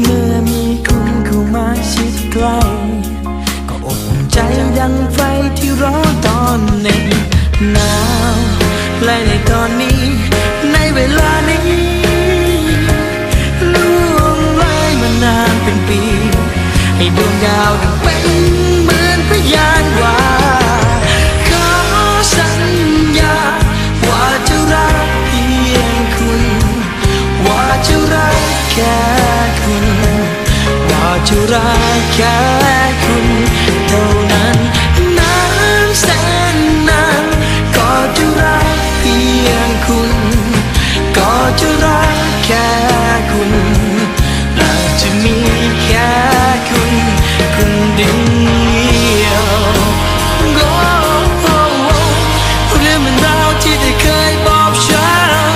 เมื่อมีคุณเข้ามาชิดใกล้ก็อบอุ่นใจดังไฟที่ร้อนตอนหน็บหนาวและในตอนนี้ ในเวลานี้ล่วงเลยมานานเป็นปี ให้ดวงดาวดังเป็นเหมือนพยานว่า ว่